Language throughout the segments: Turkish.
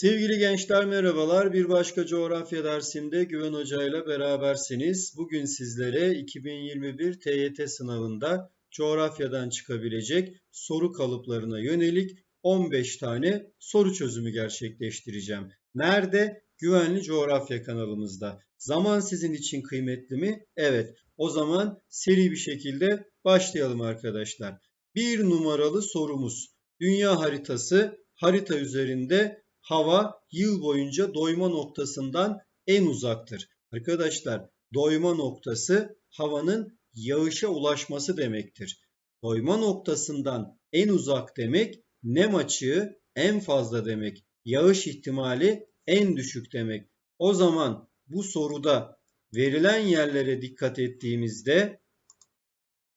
Sevgili gençler merhabalar. Bir başka coğrafya dersimde Güven Hoca ile berabersiniz. Bugün sizlere 2021 TYT sınavında coğrafyadan çıkabilecek soru kalıplarına yönelik 15 tane soru çözümü gerçekleştireceğim. Nerede? Güvenli Coğrafya kanalımızda. Zaman sizin için kıymetli mi? Evet. O zaman seri bir şekilde başlayalım arkadaşlar. Bir numaralı sorumuz. Dünya haritası harita üzerinde hava yıl boyunca doyma noktasından en uzaktır. Arkadaşlar doyma noktası havanın yağışa ulaşması demektir. Doyma noktasından en uzak demek nem açığı en fazla demek. Yağış ihtimali en düşük demek. O zaman bu soruda verilen yerlere dikkat ettiğimizde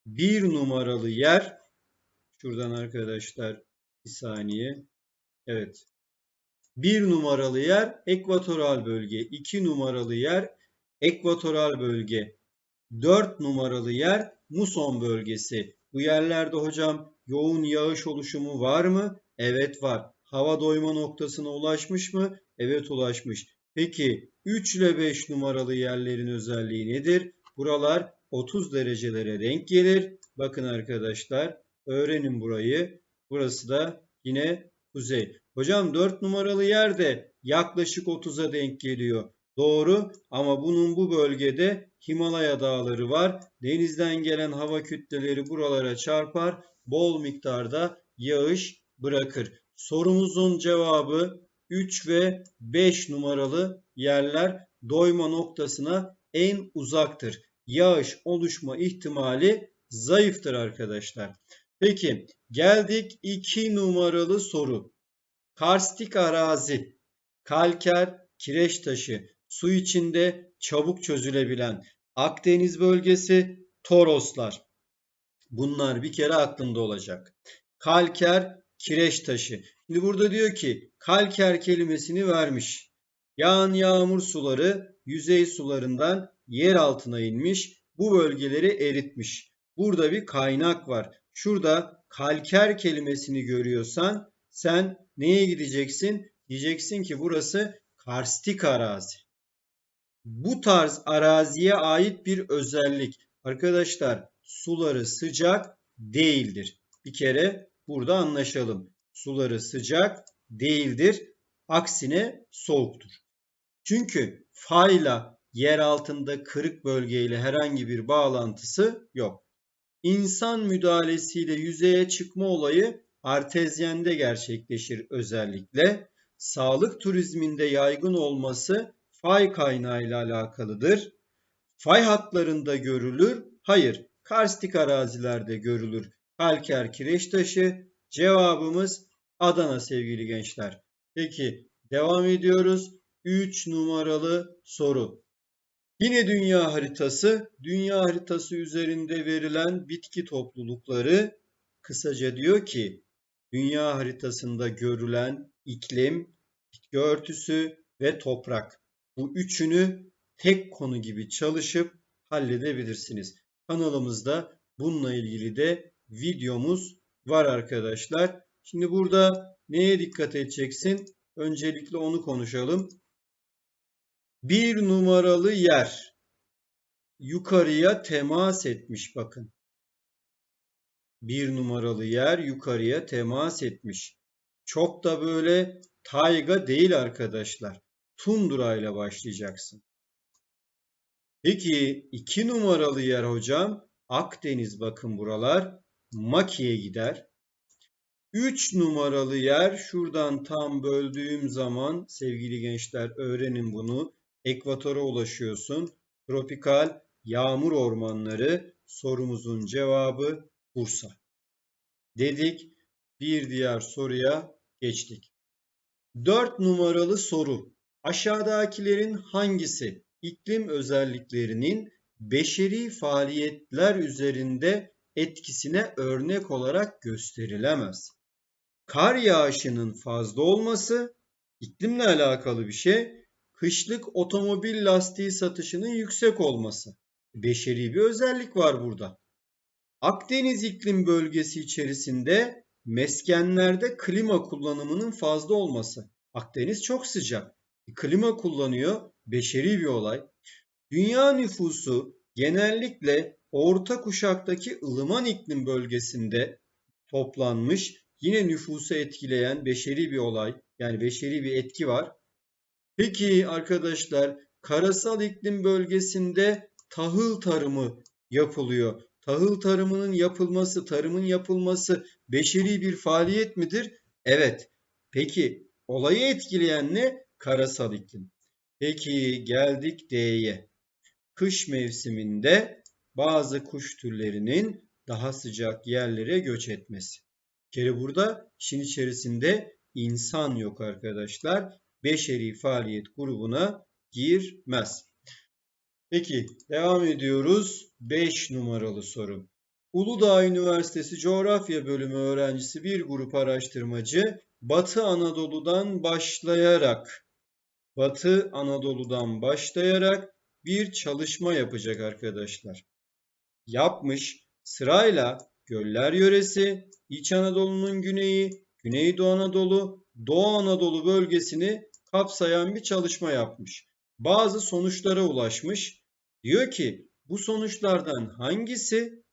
bir numaralı yer şuradan arkadaşlar bir saniye. Evet. Bir numaralı yer ekvatoral bölge. iki numaralı yer ekvatoral bölge. Dört numaralı yer muson bölgesi. Bu yerlerde hocam yoğun yağış oluşumu var mı? Evet var. Hava doyma noktasına ulaşmış mı? Evet ulaşmış. Peki 3 ile 5 numaralı yerlerin özelliği nedir? Buralar 30 derecelere denk gelir. Bakın arkadaşlar öğrenin burayı. Burası da yine kuzey. Hocam 4 numaralı yer de yaklaşık 30'a denk geliyor. Doğru ama bunun bu bölgede Himalaya dağları var. Denizden gelen hava kütleleri buralara çarpar. Bol miktarda yağış bırakır. Sorumuzun cevabı 3 ve 5 numaralı yerler doyma noktasına en uzaktır. Yağış oluşma ihtimali zayıftır arkadaşlar. Peki geldik 2 numaralı soru. Karstik arazi, kalker, kireç taşı, su içinde çabuk çözülebilen Akdeniz bölgesi, Toroslar. Bunlar bir kere aklında olacak. Kalker, kireç taşı. Şimdi burada diyor ki kalker kelimesini vermiş. Yağan yağmur suları yüzey sularından yer altına inmiş. Bu bölgeleri eritmiş. Burada bir kaynak var. Şurada kalker kelimesini görüyorsan sen neye gideceksin? Diyeceksin ki burası karstik arazi. Bu tarz araziye ait bir özellik. Arkadaşlar suları sıcak değildir. Bir kere burada anlaşalım. Suları sıcak değildir. Aksine soğuktur. Çünkü fayla yer altında kırık bölgeyle herhangi bir bağlantısı yok. İnsan müdahalesiyle yüzeye çıkma olayı artezyende gerçekleşir özellikle. Sağlık turizminde yaygın olması fay kaynağıyla alakalıdır. Fay hatlarında görülür. Hayır, karstik arazilerde görülür. Kalker kireç taşı. Cevabımız Adana sevgili gençler. Peki devam ediyoruz. 3 numaralı soru. Yine dünya haritası. Dünya haritası üzerinde verilen bitki toplulukları kısaca diyor ki dünya haritasında görülen iklim, bitki örtüsü ve toprak. Bu üçünü tek konu gibi çalışıp halledebilirsiniz. Kanalımızda bununla ilgili de videomuz var arkadaşlar. Şimdi burada neye dikkat edeceksin? Öncelikle onu konuşalım. Bir numaralı yer yukarıya temas etmiş bakın. Bir numaralı yer yukarıya temas etmiş. Çok da böyle tayga değil arkadaşlar. Tundra ile başlayacaksın. Peki iki numaralı yer hocam Akdeniz bakın buralar Maki'ye gider. 3 numaralı yer şuradan tam böldüğüm zaman sevgili gençler öğrenin bunu. Ekvatora ulaşıyorsun. Tropikal yağmur ormanları sorumuzun cevabı Bursa. Dedik bir diğer soruya geçtik. 4 numaralı soru. Aşağıdakilerin hangisi iklim özelliklerinin beşeri faaliyetler üzerinde etkisine örnek olarak gösterilemez? Kar yağışının fazla olması iklimle alakalı bir şey. Kışlık otomobil lastiği satışının yüksek olması. Beşeri bir özellik var burada. Akdeniz iklim bölgesi içerisinde meskenlerde klima kullanımının fazla olması. Akdeniz çok sıcak. Klima kullanıyor. Beşeri bir olay. Dünya nüfusu genellikle orta kuşaktaki ılıman iklim bölgesinde toplanmış. Yine nüfusu etkileyen beşeri bir olay. Yani beşeri bir etki var. Peki arkadaşlar karasal iklim bölgesinde tahıl tarımı yapılıyor. Tahıl tarımının yapılması, tarımın yapılması beşeri bir faaliyet midir? Evet. Peki olayı etkileyen ne? Karasal iklim. Peki geldik D'ye. Kış mevsiminde bazı kuş türlerinin daha sıcak yerlere göç etmesi. Bir kere burada işin içerisinde insan yok arkadaşlar. Beşeri faaliyet grubuna girmez. Peki devam ediyoruz. 5 numaralı soru. Uludağ Üniversitesi Coğrafya Bölümü öğrencisi bir grup araştırmacı Batı Anadolu'dan başlayarak Batı Anadolu'dan başlayarak bir çalışma yapacak arkadaşlar. Yapmış sırayla Göller Yöresi, İç Anadolu'nun güneyi, Güneydoğu Anadolu, Doğu Anadolu bölgesini kapsayan bir çalışma yapmış. Bazı sonuçlara ulaşmış. Diyor ki bu sonuçlardan hangisi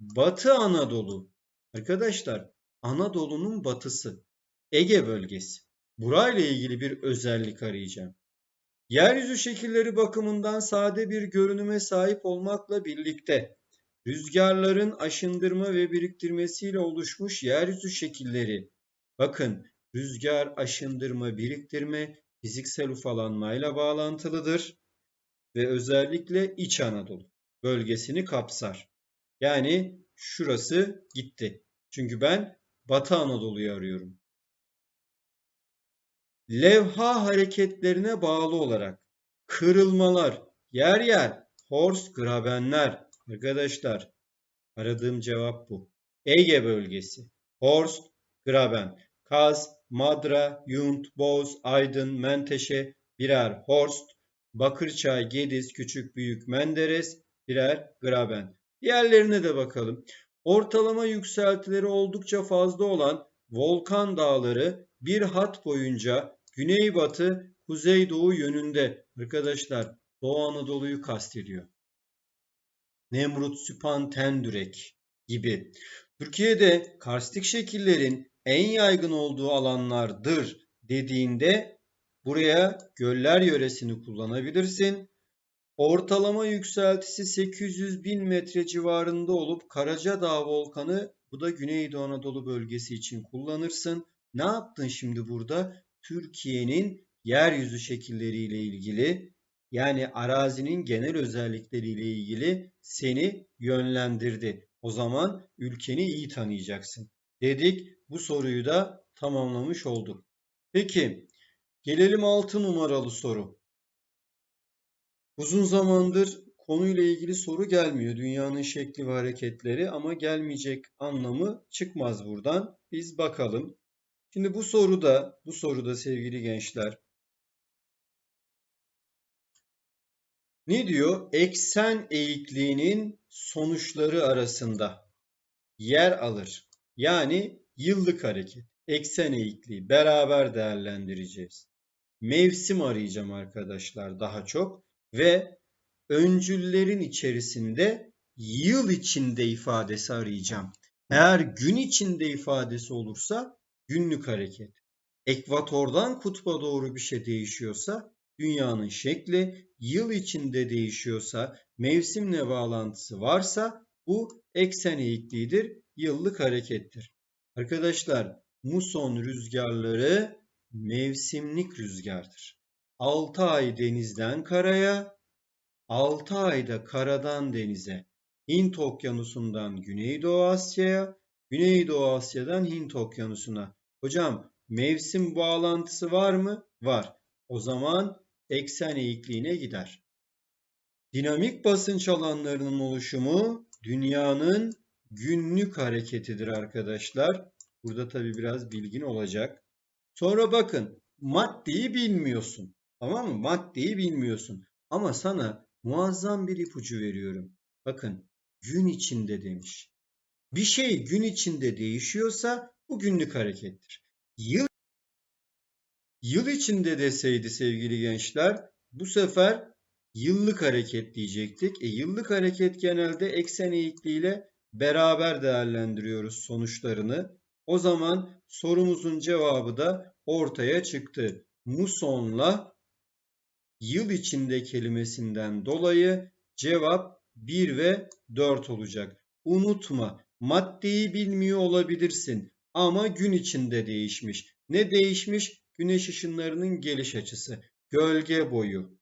Batı Anadolu? Arkadaşlar Anadolu'nun batısı, Ege bölgesi. Burayla ilgili bir özellik arayacağım. Yeryüzü şekilleri bakımından sade bir görünüme sahip olmakla birlikte rüzgarların aşındırma ve biriktirmesiyle oluşmuş yeryüzü şekilleri. Bakın rüzgar, aşındırma, biriktirme fiziksel ufalanmayla bağlantılıdır ve özellikle İç Anadolu bölgesini kapsar. Yani şurası gitti. Çünkü ben Batı Anadolu'yu arıyorum. Levha hareketlerine bağlı olarak kırılmalar, yer yer horst grabenler arkadaşlar aradığım cevap bu. Ege bölgesi horst graben Kaz, Madra, Yunt, Boz, Aydın, Menteşe birer horst, Bakırçay, Gediz, Küçük Büyük Menderes birer graben. Diğerlerine de bakalım. Ortalama yükseltileri oldukça fazla olan volkan dağları bir hat boyunca güneybatı, kuzeydoğu yönünde arkadaşlar Doğu Anadolu'yu kastediyor. Nemrut, Süphan, Tendürek gibi. Türkiye'de karstik şekillerin en yaygın olduğu alanlardır dediğinde buraya göller yöresini kullanabilirsin. Ortalama yükseltisi 800 bin metre civarında olup Karacadağ volkanı bu da Güneydoğu Anadolu bölgesi için kullanırsın. Ne yaptın şimdi burada? Türkiye'nin yeryüzü şekilleriyle ilgili yani arazinin genel özellikleriyle ilgili seni yönlendirdi. O zaman ülkeni iyi tanıyacaksın. Dedik bu soruyu da tamamlamış olduk. Peki gelelim 6 numaralı soru. Uzun zamandır konuyla ilgili soru gelmiyor. Dünyanın şekli ve hareketleri ama gelmeyecek anlamı çıkmaz buradan. Biz bakalım. Şimdi bu soruda, bu soruda sevgili gençler ne diyor? Eksen eğikliğinin sonuçları arasında yer alır. Yani yıllık hareket, eksen eğikliği beraber değerlendireceğiz. Mevsim arayacağım arkadaşlar daha çok ve öncüllerin içerisinde yıl içinde ifadesi arayacağım. Eğer gün içinde ifadesi olursa günlük hareket. Ekvatordan kutba doğru bir şey değişiyorsa dünyanın şekli, yıl içinde değişiyorsa, mevsimle bağlantısı varsa bu eksen eğikliğidir, yıllık harekettir. Arkadaşlar muson rüzgarları mevsimlik rüzgardır. 6 ay denizden karaya, 6 ayda karadan denize, Hint okyanusundan Güneydoğu Asya'ya, Güneydoğu Asya'dan Hint okyanusuna. Hocam mevsim bağlantısı var mı? Var. O zaman eksen eğikliğine gider. Dinamik basınç alanlarının oluşumu dünyanın günlük hareketidir arkadaşlar. Burada tabi biraz bilgin olacak. Sonra bakın maddeyi bilmiyorsun. Tamam mı? Maddeyi bilmiyorsun. Ama sana muazzam bir ipucu veriyorum. Bakın gün içinde demiş. Bir şey gün içinde değişiyorsa bu günlük harekettir. Yıl Yıl içinde deseydi sevgili gençler bu sefer yıllık hareket diyecektik. E, yıllık hareket genelde eksen eğikliğiyle beraber değerlendiriyoruz sonuçlarını. O zaman sorumuzun cevabı da ortaya çıktı. Musonla yıl içinde kelimesinden dolayı cevap 1 ve 4 olacak. Unutma maddeyi bilmiyor olabilirsin ama gün içinde değişmiş. Ne değişmiş? Güneş ışınlarının geliş açısı, gölge boyu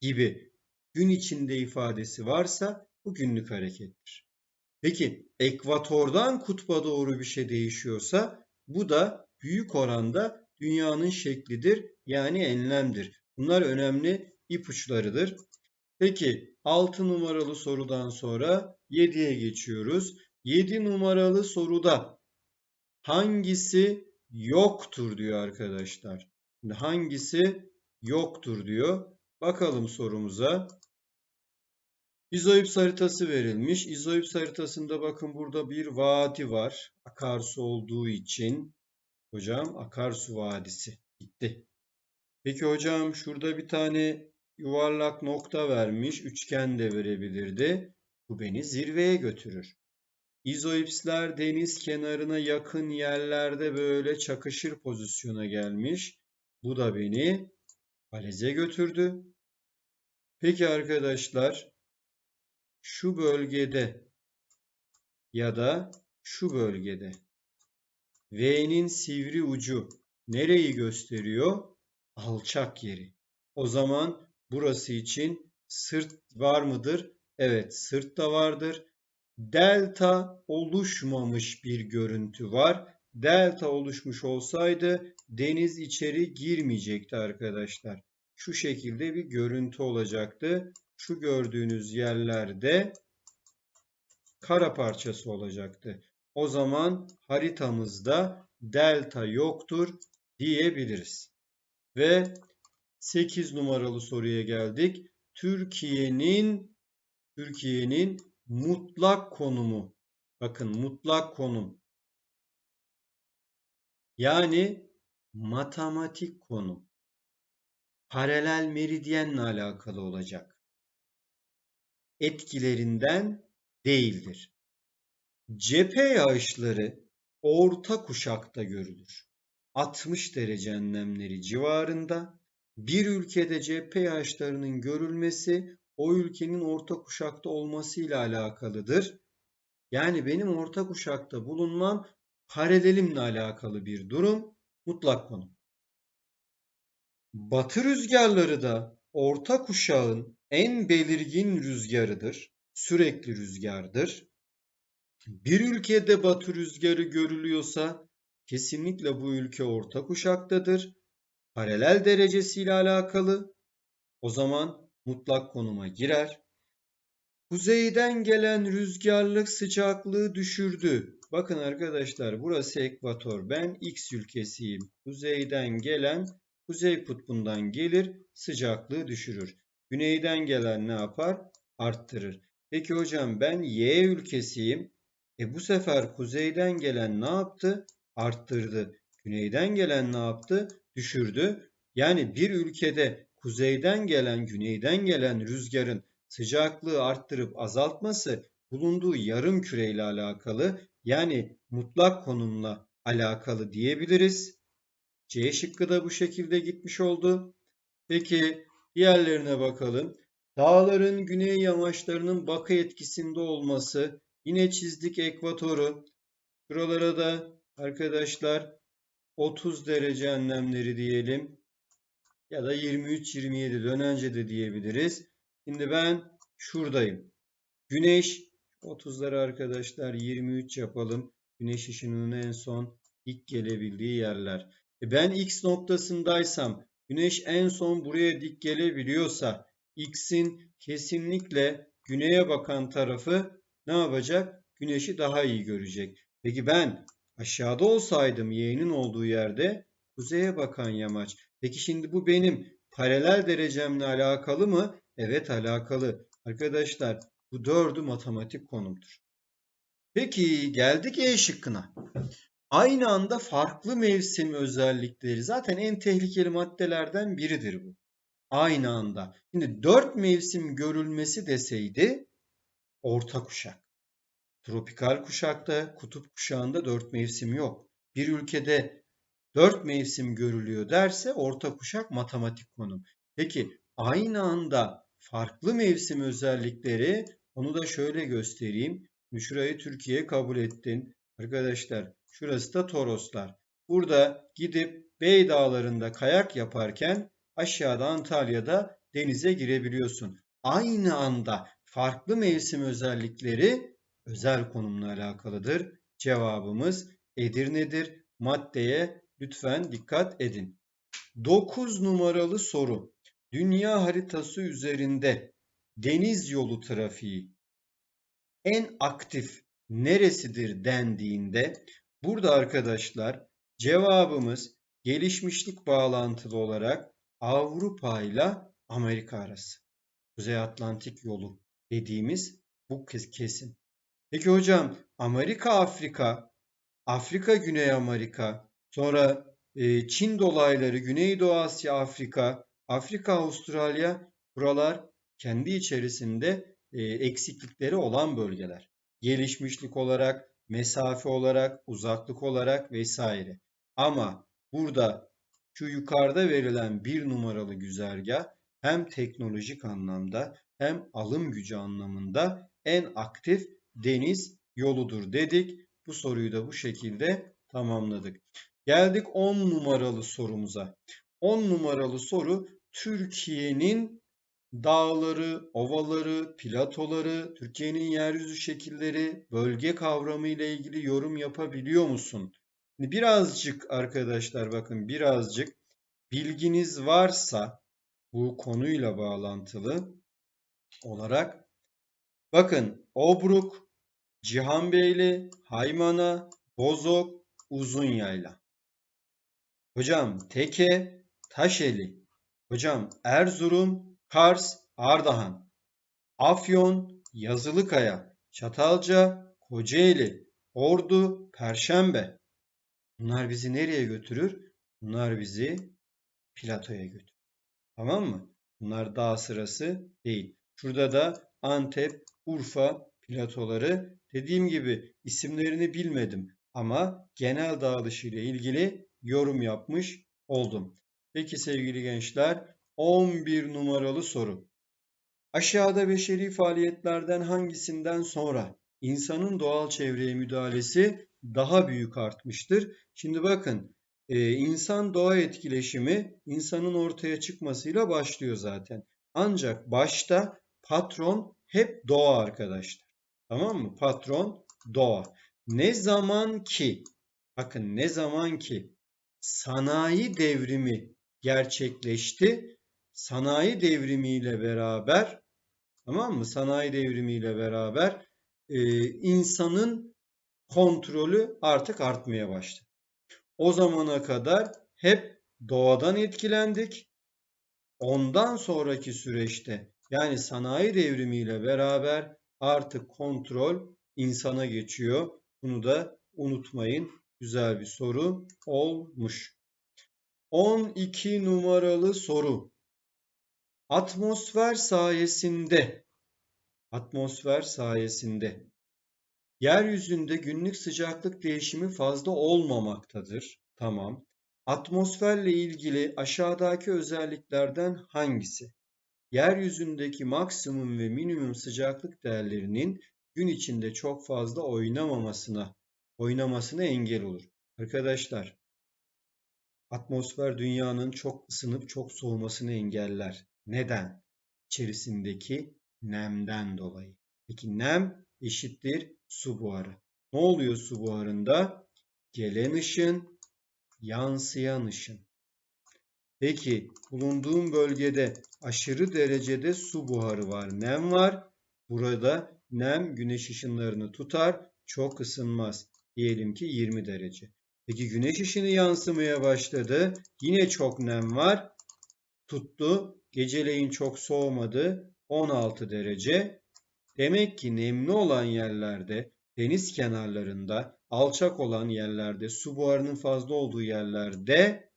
gibi gün içinde ifadesi varsa bu günlük harekettir. Peki ekvatordan kutba doğru bir şey değişiyorsa bu da büyük oranda dünyanın şeklidir yani enlemdir. Bunlar önemli ipuçlarıdır. Peki 6 numaralı sorudan sonra 7'ye geçiyoruz. 7 numaralı soruda hangisi yoktur diyor arkadaşlar. Hangisi yoktur diyor. Bakalım sorumuza. İzoips haritası verilmiş. İzoips haritasında bakın burada bir vadi var. Akarsu olduğu için hocam akarsu vadisi gitti. Peki hocam şurada bir tane yuvarlak nokta vermiş. Üçgen de verebilirdi. Bu beni zirveye götürür. İzoipsler deniz kenarına yakın yerlerde böyle çakışır pozisyona gelmiş. Bu da beni faleze götürdü. Peki arkadaşlar şu bölgede ya da şu bölgede V'nin sivri ucu nereyi gösteriyor? Alçak yeri. O zaman burası için sırt var mıdır? Evet sırt da vardır. Delta oluşmamış bir görüntü var. Delta oluşmuş olsaydı deniz içeri girmeyecekti arkadaşlar. Şu şekilde bir görüntü olacaktı. Şu gördüğünüz yerlerde kara parçası olacaktı. O zaman haritamızda delta yoktur diyebiliriz. Ve 8 numaralı soruya geldik. Türkiye'nin Türkiye'nin mutlak konumu. Bakın mutlak konum. Yani matematik konum. Paralel meridyenle alakalı olacak. Etkilerinden değildir. Cephe yağışları orta kuşakta görülür. 60 derece enlemleri civarında bir ülkede cephe yağışlarının görülmesi o ülkenin orta kuşakta olmasıyla alakalıdır. Yani benim orta kuşakta bulunmam paralelimle alakalı bir durum, mutlak konu. Batı rüzgarları da orta kuşağın en belirgin rüzgarıdır, sürekli rüzgardır. Bir ülkede batı rüzgarı görülüyorsa kesinlikle bu ülke orta kuşaktadır. Paralel derecesiyle alakalı. O zaman mutlak konuma girer. Kuzeyden gelen rüzgarlık sıcaklığı düşürdü. Bakın arkadaşlar burası ekvator. Ben X ülkesiyim. Kuzeyden gelen kuzey kutbundan gelir sıcaklığı düşürür. Güneyden gelen ne yapar? Arttırır. Peki hocam ben Y ülkesiyim. E bu sefer kuzeyden gelen ne yaptı? Arttırdı. Güneyden gelen ne yaptı? Düşürdü. Yani bir ülkede kuzeyden gelen, güneyden gelen rüzgarın sıcaklığı arttırıp azaltması bulunduğu yarım küreyle alakalı yani mutlak konumla alakalı diyebiliriz. C şıkkı da bu şekilde gitmiş oldu. Peki diğerlerine bakalım. Dağların güney yamaçlarının bakı etkisinde olması. Yine çizdik ekvatoru. Buralara da arkadaşlar 30 derece enlemleri diyelim ya da 23-27 dönence de diyebiliriz. Şimdi ben şuradayım. Güneş 30'ları arkadaşlar 23 yapalım. Güneş ışınının en son ilk gelebildiği yerler. E ben X noktasındaysam Güneş en son buraya dik gelebiliyorsa X'in kesinlikle güneye bakan tarafı ne yapacak? Güneşi daha iyi görecek. Peki ben aşağıda olsaydım Y'nin olduğu yerde kuzeye bakan yamaç. Peki şimdi bu benim paralel derecemle alakalı mı? Evet alakalı. Arkadaşlar bu dördü matematik konumdur. Peki geldik E şıkkına. Aynı anda farklı mevsim özellikleri zaten en tehlikeli maddelerden biridir bu. Aynı anda. Şimdi dört mevsim görülmesi deseydi orta kuşak. Tropikal kuşakta, kutup kuşağında dört mevsim yok. Bir ülkede dört mevsim görülüyor derse orta kuşak matematik konum. Peki aynı anda farklı mevsim özellikleri onu da şöyle göstereyim. Şurayı Türkiye kabul ettin. Arkadaşlar şurası da Toroslar. Burada gidip Bey Dağları'nda kayak yaparken aşağıda Antalya'da denize girebiliyorsun. Aynı anda farklı mevsim özellikleri özel konumla alakalıdır. Cevabımız Edirne'dir. Maddeye lütfen dikkat edin. 9 numaralı soru. Dünya haritası üzerinde deniz yolu trafiği en aktif neresidir dendiğinde burada arkadaşlar cevabımız gelişmişlik bağlantılı olarak Avrupa ile Amerika arası. Kuzey Atlantik yolu dediğimiz bu kesin. Peki hocam Amerika Afrika, Afrika Güney Amerika, sonra e, Çin dolayları, Güneydoğu Asya Afrika, Afrika Avustralya buralar kendi içerisinde e, eksiklikleri olan bölgeler. Gelişmişlik olarak, mesafe olarak, uzaklık olarak vesaire. Ama burada şu yukarıda verilen bir numaralı güzergah hem teknolojik anlamda hem alım gücü anlamında en aktif deniz yoludur dedik. Bu soruyu da bu şekilde tamamladık. Geldik 10 numaralı sorumuza. 10 numaralı soru Türkiye'nin dağları, ovaları, platoları, Türkiye'nin yeryüzü şekilleri, bölge kavramı ile ilgili yorum yapabiliyor musun? Birazcık arkadaşlar bakın birazcık bilginiz varsa bu konuyla bağlantılı olarak bakın Obruk, Cihanbeyli, Haymana, Bozok, Uzunyayla. Hocam Teke, Taşeli. Hocam Erzurum, Kars, Ardahan. Afyon, Yazılıkaya, Çatalca, Kocaeli, Ordu, Perşembe. Bunlar bizi nereye götürür? Bunlar bizi platoya götürür. Tamam mı? Bunlar dağ sırası değil. Şurada da Antep, Urfa platoları. Dediğim gibi isimlerini bilmedim ama genel dağılışı ile ilgili yorum yapmış oldum. Peki sevgili gençler 11 numaralı soru. Aşağıda beşeri faaliyetlerden hangisinden sonra insanın doğal çevreye müdahalesi daha büyük artmıştır? Şimdi bakın e, insan doğa etkileşimi insanın ortaya çıkmasıyla başlıyor zaten. Ancak başta patron hep doğa arkadaşlar. Tamam mı? Patron doğa. Ne zaman ki bakın ne zaman ki sanayi devrimi gerçekleşti. Sanayi devrimiyle beraber tamam mı? Sanayi devrimiyle beraber e, insanın kontrolü artık artmaya başladı. O zamana kadar hep doğadan etkilendik. Ondan sonraki süreçte yani sanayi devrimiyle beraber artık kontrol insana geçiyor. Bunu da unutmayın. Güzel bir soru olmuş. 12 numaralı soru. Atmosfer sayesinde atmosfer sayesinde yeryüzünde günlük sıcaklık değişimi fazla olmamaktadır. Tamam. Atmosferle ilgili aşağıdaki özelliklerden hangisi? Yeryüzündeki maksimum ve minimum sıcaklık değerlerinin gün içinde çok fazla oynamamasına oynamasına engel olur. Arkadaşlar atmosfer dünyanın çok ısınıp çok soğumasını engeller. Neden? İçerisindeki nemden dolayı. Peki nem eşittir su buharı. Ne oluyor su buharında? Gelen ışın, yansıyan ışın. Peki bulunduğum bölgede aşırı derecede su buharı var, nem var. Burada nem güneş ışınlarını tutar, çok ısınmaz. Diyelim ki 20 derece. Peki güneş ışını yansımaya başladı. Yine çok nem var. Tuttu. Geceleyin çok soğumadı. 16 derece. Demek ki nemli olan yerlerde, deniz kenarlarında alçak olan yerlerde, su buharının fazla olduğu yerlerde,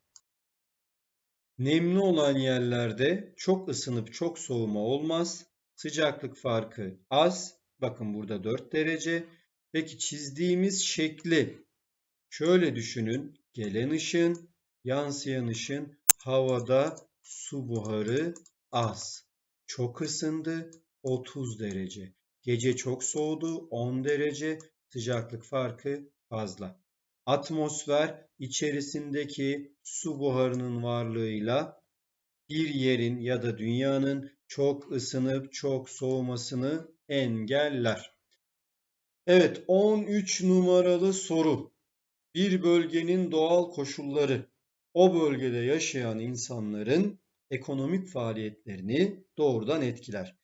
nemli olan yerlerde çok ısınıp çok soğuma olmaz. Sıcaklık farkı az. Bakın burada 4 derece. Peki çizdiğimiz şekli şöyle düşünün. Gelen ışın, yansıyan ışın havada su buharı az. Çok ısındı 30 derece. Gece çok soğudu 10 derece. Sıcaklık farkı fazla. Atmosfer içerisindeki su buharının varlığıyla bir yerin ya da dünyanın çok ısınıp çok soğumasını engeller. Evet 13 numaralı soru. Bir bölgenin doğal koşulları o bölgede yaşayan insanların ekonomik faaliyetlerini doğrudan etkiler.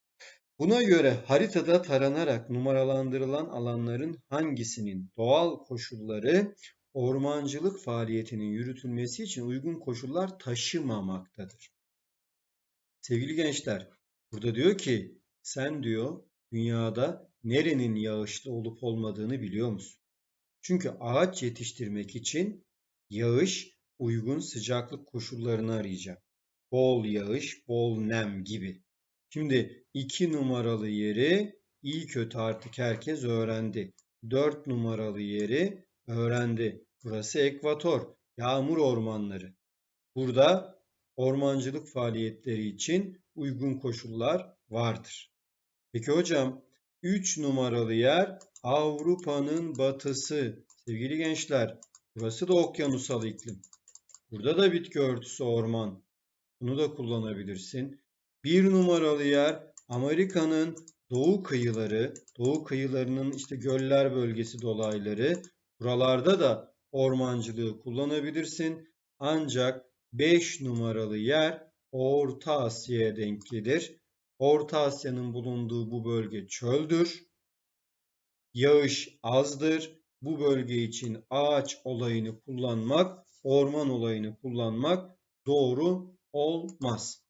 Buna göre haritada taranarak numaralandırılan alanların hangisinin doğal koşulları ormancılık faaliyetinin yürütülmesi için uygun koşullar taşımamaktadır. Sevgili gençler, burada diyor ki sen diyor dünyada nerenin yağışlı olup olmadığını biliyor musun? Çünkü ağaç yetiştirmek için yağış uygun sıcaklık koşullarını arayacak. Bol yağış, bol nem gibi. Şimdi 2 numaralı yeri iyi kötü artık herkes öğrendi. 4 numaralı yeri öğrendi. Burası ekvator, yağmur ormanları. Burada ormancılık faaliyetleri için uygun koşullar vardır. Peki hocam 3 numaralı yer Avrupa'nın batısı. Sevgili gençler burası da okyanusal iklim. Burada da bitki örtüsü orman. Bunu da kullanabilirsin. Bir numaralı yer Amerika'nın doğu kıyıları, doğu kıyılarının işte göller bölgesi dolayları. Buralarda da ormancılığı kullanabilirsin. Ancak 5 numaralı yer Orta Asya'ya denk gelir. Orta Asya'nın bulunduğu bu bölge çöldür. Yağış azdır. Bu bölge için ağaç olayını kullanmak, orman olayını kullanmak doğru olmaz.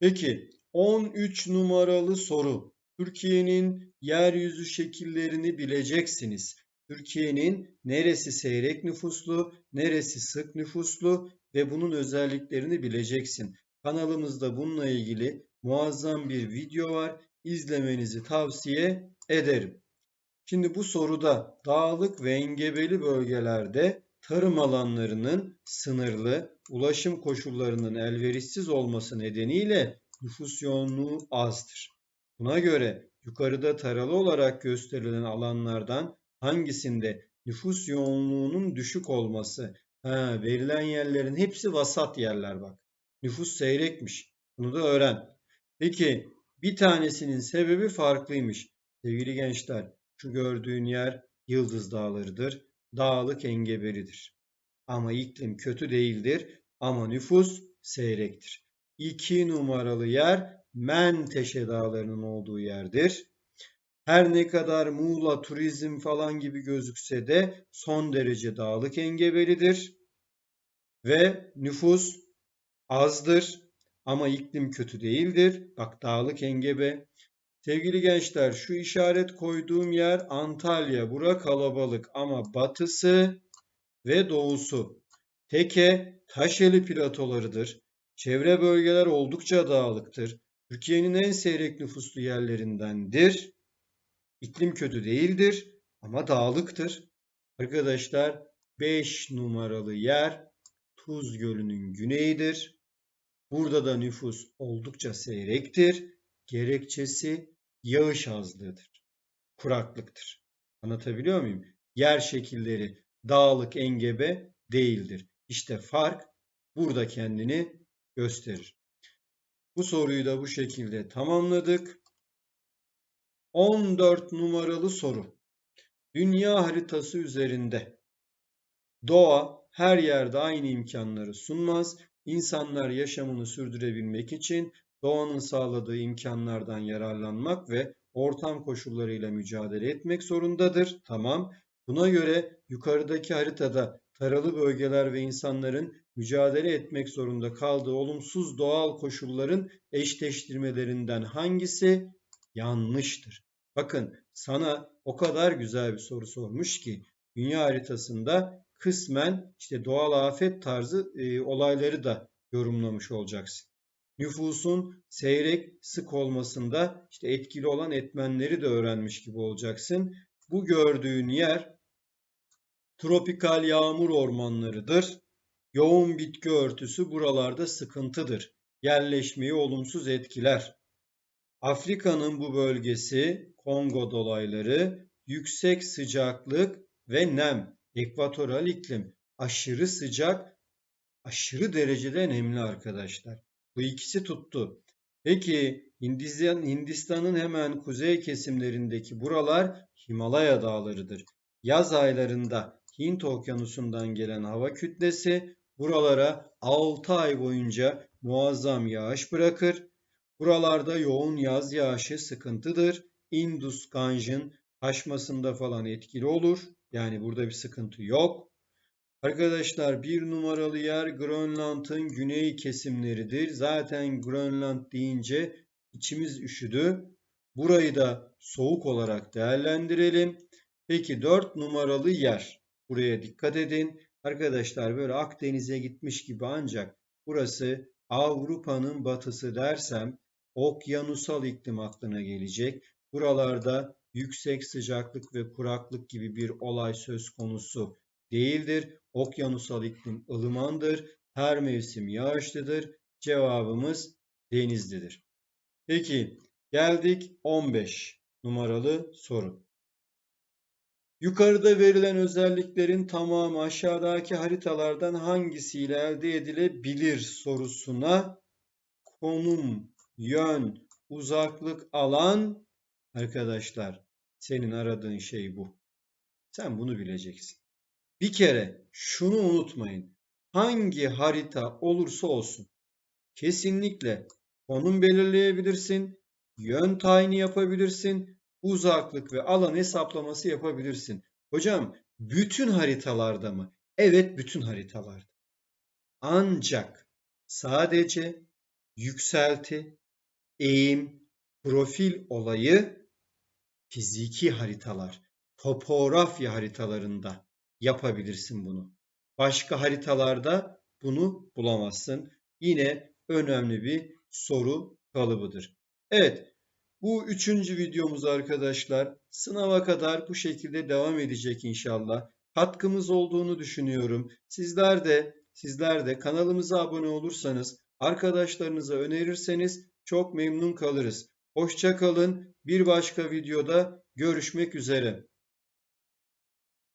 Peki 13 numaralı soru. Türkiye'nin yeryüzü şekillerini bileceksiniz. Türkiye'nin neresi seyrek nüfuslu, neresi sık nüfuslu ve bunun özelliklerini bileceksin. Kanalımızda bununla ilgili muazzam bir video var. İzlemenizi tavsiye ederim. Şimdi bu soruda dağlık ve engebeli bölgelerde tarım alanlarının sınırlı, ulaşım koşullarının elverişsiz olması nedeniyle nüfus yoğunluğu azdır. Buna göre yukarıda taralı olarak gösterilen alanlardan hangisinde nüfus yoğunluğunun düşük olması, ha, verilen yerlerin hepsi vasat yerler bak. Nüfus seyrekmiş. Bunu da öğren. Peki bir tanesinin sebebi farklıymış. Sevgili gençler, şu gördüğün yer Yıldız Dağları'dır. Dağlık engebelidir. Ama iklim kötü değildir ama nüfus seyrektir. 2 numaralı yer Menteşe Dağları'nın olduğu yerdir. Her ne kadar Muğla turizm falan gibi gözükse de son derece dağlık engebelidir. Ve nüfus azdır ama iklim kötü değildir. Bak dağlık engebe. Sevgili gençler şu işaret koyduğum yer Antalya. Bura kalabalık ama batısı ve doğusu. Teke Taşeli platolarıdır. Çevre bölgeler oldukça dağlıktır. Türkiye'nin en seyrek nüfuslu yerlerindendir. İklim kötü değildir ama dağlıktır. Arkadaşlar 5 numaralı yer Tuz Gölü'nün güneyidir. Burada da nüfus oldukça seyrektir. Gerekçesi yağış azlığıdır. Kuraklıktır. Anlatabiliyor muyum? Yer şekilleri dağlık engebe değildir. İşte fark burada kendini gösterir. Bu soruyu da bu şekilde tamamladık. 14 numaralı soru. Dünya haritası üzerinde doğa her yerde aynı imkanları sunmaz. İnsanlar yaşamını sürdürebilmek için doğanın sağladığı imkanlardan yararlanmak ve ortam koşullarıyla mücadele etmek zorundadır. Tamam. Buna göre yukarıdaki haritada taralı bölgeler ve insanların mücadele etmek zorunda kaldığı olumsuz doğal koşulların eşleştirmelerinden hangisi yanlıştır? Bakın sana o kadar güzel bir soru sormuş ki dünya haritasında kısmen işte doğal afet tarzı e, olayları da yorumlamış olacaksın. Nüfusun seyrek, sık olmasında işte etkili olan etmenleri de öğrenmiş gibi olacaksın. Bu gördüğün yer tropikal yağmur ormanlarıdır. Yoğun bitki örtüsü buralarda sıkıntıdır. Yerleşmeyi olumsuz etkiler. Afrika'nın bu bölgesi Kongo dolayları yüksek sıcaklık ve nem, ekvatoral iklim, aşırı sıcak, aşırı derecede nemli arkadaşlar. Bu ikisi tuttu. Peki Hindistan, Hindistan'ın hemen kuzey kesimlerindeki buralar Himalaya dağlarıdır. Yaz aylarında Hint okyanusundan gelen hava kütlesi buralara 6 ay boyunca muazzam yağış bırakır. Buralarda yoğun yaz yağışı sıkıntıdır. Indus Ganj'ın taşmasında falan etkili olur. Yani burada bir sıkıntı yok. Arkadaşlar bir numaralı yer Grönland'ın güney kesimleridir. Zaten Grönland deyince içimiz üşüdü. Burayı da soğuk olarak değerlendirelim. Peki 4 numaralı yer. Buraya dikkat edin. Arkadaşlar böyle Akdeniz'e gitmiş gibi ancak burası Avrupa'nın batısı dersem okyanusal iklim aklına gelecek. Buralarda yüksek sıcaklık ve kuraklık gibi bir olay söz konusu değildir. Okyanusal iklim ılımandır. Her mevsim yağışlıdır. Cevabımız denizlidir. Peki geldik 15 numaralı soru. Yukarıda verilen özelliklerin tamamı aşağıdaki haritalardan hangisiyle elde edilebilir sorusuna konum, yön, uzaklık, alan arkadaşlar senin aradığın şey bu. Sen bunu bileceksin. Bir kere şunu unutmayın. Hangi harita olursa olsun kesinlikle konum belirleyebilirsin, yön tayini yapabilirsin, uzaklık ve alan hesaplaması yapabilirsin. Hocam bütün haritalarda mı? Evet bütün haritalarda. Ancak sadece yükselti, eğim, profil olayı fiziki haritalar, topografya haritalarında yapabilirsin bunu. Başka haritalarda bunu bulamazsın. Yine önemli bir soru kalıbıdır. Evet, bu üçüncü videomuz arkadaşlar. Sınava kadar bu şekilde devam edecek inşallah. Katkımız olduğunu düşünüyorum. Sizler de sizler de kanalımıza abone olursanız, arkadaşlarınıza önerirseniz çok memnun kalırız. Hoşça kalın. Bir başka videoda görüşmek üzere.